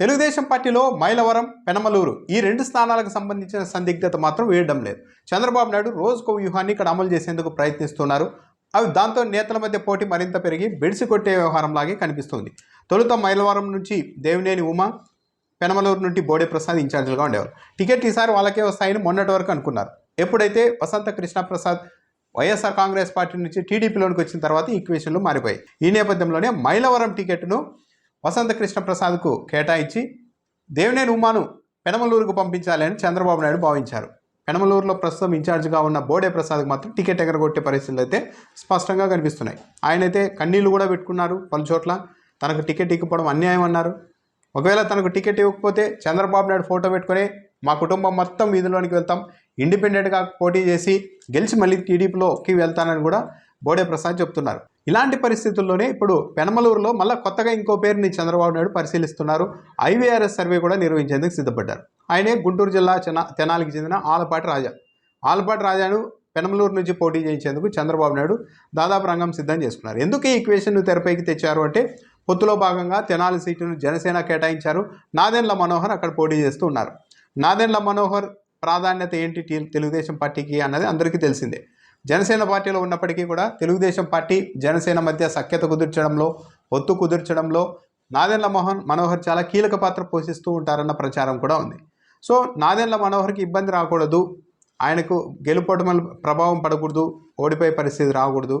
తెలుగుదేశం పార్టీలో మైలవరం పెనమలూరు ఈ రెండు స్థానాలకు సంబంధించిన సందిగ్ధత మాత్రం వేయడం లేదు. చంద్రబాబు నాయుడు రోజుకు వ్యూహాన్ని ఇక్కడ అమలు చేసేందుకు ప్రయత్నిస్తున్నారు. అవి దాంతో నేతల మధ్య పోటీ మరింత పెరిగి బెడిసి కొట్టే వ్యవహారంలాగే కనిపిస్తుంది. తొలుత మైలవరం నుంచి దేవినేని ఉమ పెనమలూరు నుండి బోడే ప్రసాద్ ఇన్ఛార్జీలుగా ఉండేవారు. టికెట్ ఈసారి వాళ్ళకే వస్తాయని మొన్నటి వరకు అనుకున్నారు. ఎప్పుడైతే వసంత కృష్ణప్రసాద్ వైఎస్ఆర్ కాంగ్రెస్ పార్టీ నుంచి టీడీపీలోనికి వచ్చిన తర్వాత ఈక్వేషన్లు మారిపోయాయి. ఈ నేపథ్యంలోనే మైలవరం టికెట్ను వసంత కృష్ణ ప్రసాద్కు కేటాయించి దేవినేని ఉమాను పెనమలూరుకు పంపించాలని చంద్రబాబు నాయుడు భావించారు. పెనమలూరులో ప్రస్తుతం ఇన్ఛార్జ్గా ఉన్న బోడే ప్రసాద్కి మాత్రం టికెట్ ఎగరగొట్టే పరిస్థితులు అయితే స్పష్టంగా కనిపిస్తున్నాయి. ఆయనైతే కన్నీళ్ళు కూడా పెట్టుకున్నారు పలు చోట్ల తనకు టికెట్ ఇవ్వకపోవడం అన్యాయం అన్నారు. ఒకవేళ తనకు టికెట్ ఇవ్వకపోతే చంద్రబాబు నాయుడు ఫోటో పెట్టుకొని మా కుటుంబం మొత్తం వీధిలోనికి వెళ్తాం. ఇండిపెండెంట్గా పోటీ చేసి గెలిచి మళ్ళీ టీడీపీలోకి వెళ్తానని కూడా బోడే ప్రసాద్ చెప్తున్నారు. ఇలాంటి పరిస్థితుల్లోనే ఇప్పుడు పెనమలూరులో మళ్ళీ కొత్తగా ఇంకో పేరుని చంద్రబాబు నాయుడు పరిశీలిస్తున్నారు. ఐవీఆర్ఎస్ సర్వే కూడా నిర్వహించేందుకు సిద్ధపడ్డారు. ఆయనే గుంటూరు జిల్లా తెనాలికి చెందిన ఆలపాటి రాజా. ఆలపాటి రాజాను పెనమలూరు నుంచి పోటీ చేయించేందుకు చంద్రబాబు నాయుడు దాదాపు రంగం సిద్ధం చేసుకున్నారు. ఎందుకు ఈ ఈక్వేషన్ను తెరపైకి తెచ్చారు అంటే పొత్తులో భాగంగా తెనాలి సీటును జనసేన కేటాయించారు. నాదెండ్ల మనోహర్ అక్కడ పోటీ చేస్తూ ఉన్నారు. నాదెండ్ల మనోహర్ ప్రాధాన్యత ఏంటి తెలుగుదేశం పార్టీకి అన్నది అందరికీ తెలిసిందే. జనసేన పార్టీలో ఉన్నప్పటికీ కూడా తెలుగుదేశం పార్టీ జనసేన మధ్య సఖ్యత కుదిర్చడంలో ఒత్తు కుదుర్చడంలో నాదెండ్ల మోహన్ మనోహర్ చాలా కీలక పాత్ర పోషిస్తూ ఉంటారన్న ప్రచారం కూడా ఉంది. సో నాదెండ్ల మనోహర్కి ఇబ్బంది రాకూడదు. ఆయనకు గెలుపొటమల ప్రభావం పడకూడదు. ఓడిపోయే పరిస్థితి రాకూడదు.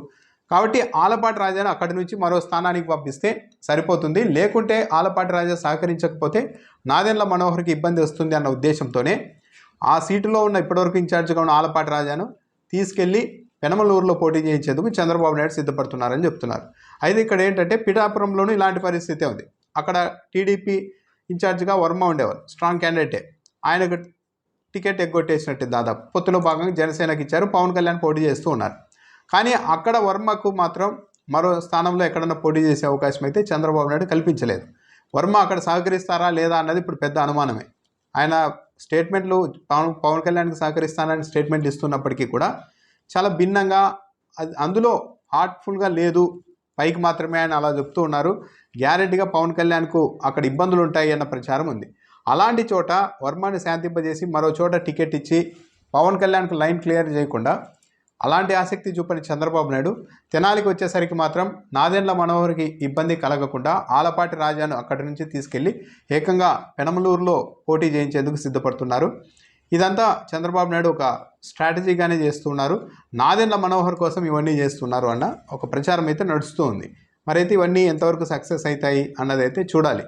కాబట్టి ఆలపాటి రాజాను అక్కడి నుంచి మరో స్థానానికి పంపిస్తే సరిపోతుంది. లేకుంటే ఆలపాటి రాజా సహకరించకపోతే నాదెండ్ల మనోహర్కి ఇబ్బంది వస్తుంది అన్న ఉద్దేశంతోనే ఆ సీటులో ఉన్న ఇప్పటివరకు ఇన్ఛార్జిగా ఉన్న ఆలపాటి రాజాను తీసుకెళ్ళి పెనమలూరులో పోటీ చేయించేందుకు చంద్రబాబు నాయుడు సిద్ధపడుతున్నారని చెప్తున్నారు. అయితే ఇక్కడ ఏంటంటే పిఠాపురంలోనూ ఇలాంటి పరిస్థితి ఉంది. అక్కడ టీడీపీ ఇన్ఛార్జిగా వర్మ ఉండేవారు స్ట్రాంగ్ క్యాండిడేటే. ఆయనకు టికెట్ ఎగ్గొట్టేసినట్టు దాదాపు పొత్తులో భాగంగా జనసేనకి ఇచ్చారు పవన్ కళ్యాణ్ పోటీ చేస్తూ ఉన్నారు. కానీ అక్కడ వర్మకు మాత్రం మరో స్థానంలో ఎక్కడన్నా పోటీ చేసే అవకాశం అయితే చంద్రబాబు నాయుడు కల్పించలేదు. వర్మ అక్కడ సహకరిస్తారా లేదా అన్నది ఇప్పుడు పెద్ద అనుమానమే. ఆయన స్టేట్మెంట్లు పవన్ పవన్ కళ్యాణ్కి సహకరిస్తానని స్టేట్మెంట్ ఇస్తున్నప్పటికీ కూడా చాలా భిన్నంగా అది అందులో హార్ట్ఫుల్గా లేదు. పైకి మాత్రమే ఆయన అలా చెప్తూ ఉన్నారు. గ్యారెంటీగా పవన్ కళ్యాణ్కు అక్కడ ఇబ్బందులు ఉంటాయి అన్న ప్రచారం ఉంది. అలాంటి చోట వర్మని శాంతింపజేసి మరో చోట టికెట్ ఇచ్చి పవన్ కళ్యాణ్కు లైన్ క్లియర్ చేయకుండా అలాంటి ఆసక్తి చూపని చంద్రబాబు నాయుడు తెనాలికి వచ్చేసరికి మాత్రం నాదెండ్ల మనోహర్కి ఇబ్బంది కలగకుండా ఆలపాటి రాజాను అక్కడి నుంచి తీసుకెళ్ళి ఏకంగా పెనమలూరులో పోటీ చేయించేందుకు సిద్ధపడుతున్నారు. ఇదంతా చంద్రబాబు నాయుడు ఒక స్ట్రాటజీగానే చేస్తున్నారు. నాదెండ్ల మనోహర్ కోసం ఇవన్నీ చేస్తున్నారు అన్న ఒక ప్రచారం అయితే నడుస్తూ ఉంది. మరైతే ఇవన్నీ ఎంతవరకు సక్సెస్ అవుతాయి అన్నదైతే చూడాలి.